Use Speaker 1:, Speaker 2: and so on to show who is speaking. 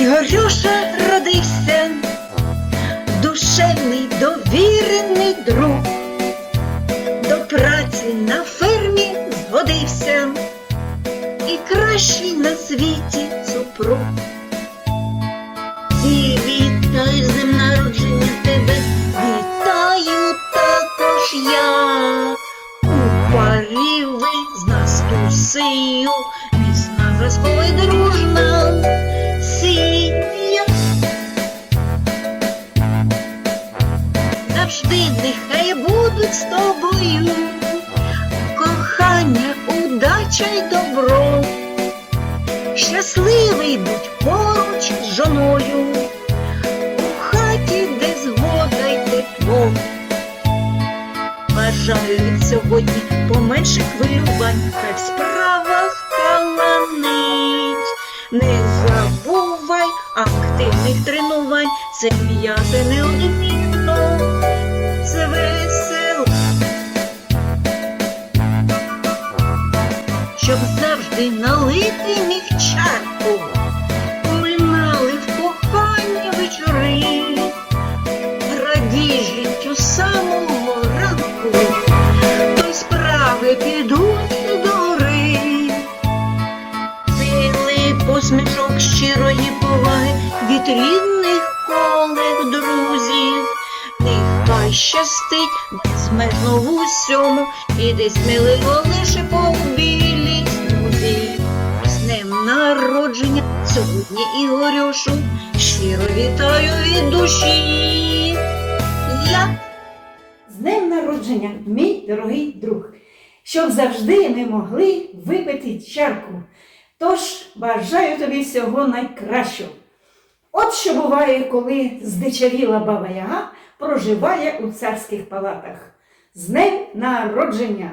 Speaker 1: Ігорюша родився, душевний довірений друг, до праці на фермі згодився, і кращий на світі супруг. І вітаю з днем народження тебе, вітаю також я. У з нас тусею, міцна зразкова й дружна Завжди нехай будуть з тобою кохання, удача й добро. Щасливий будь поруч з жоною, у хаті, де згода й тепло. Бажаю сьогодні поменше хвилювань, хай в справах каланить. Не забувай активних тренувань, це м'яти неодмінно, це весело. Щоб завжди налити міг чарку, Линали в коханні вечори, радій життю самого ранку, то й справи підуть до гори. Сили посмішок щирої поваги від рідних колег, друзів. Нехай щастить безмежно в усьому, і десь сміливо лише по білій. З днем народження сьогодні Ігорюшу, щиро вітаю від душі. Я
Speaker 2: З днем народження, мій дорогий друг, щоб завжди ми могли випити чарку. Тож бажаю тобі всього найкращого. От що буває, коли здичавіла баба Яга проживає у царських палатах. З днем народження!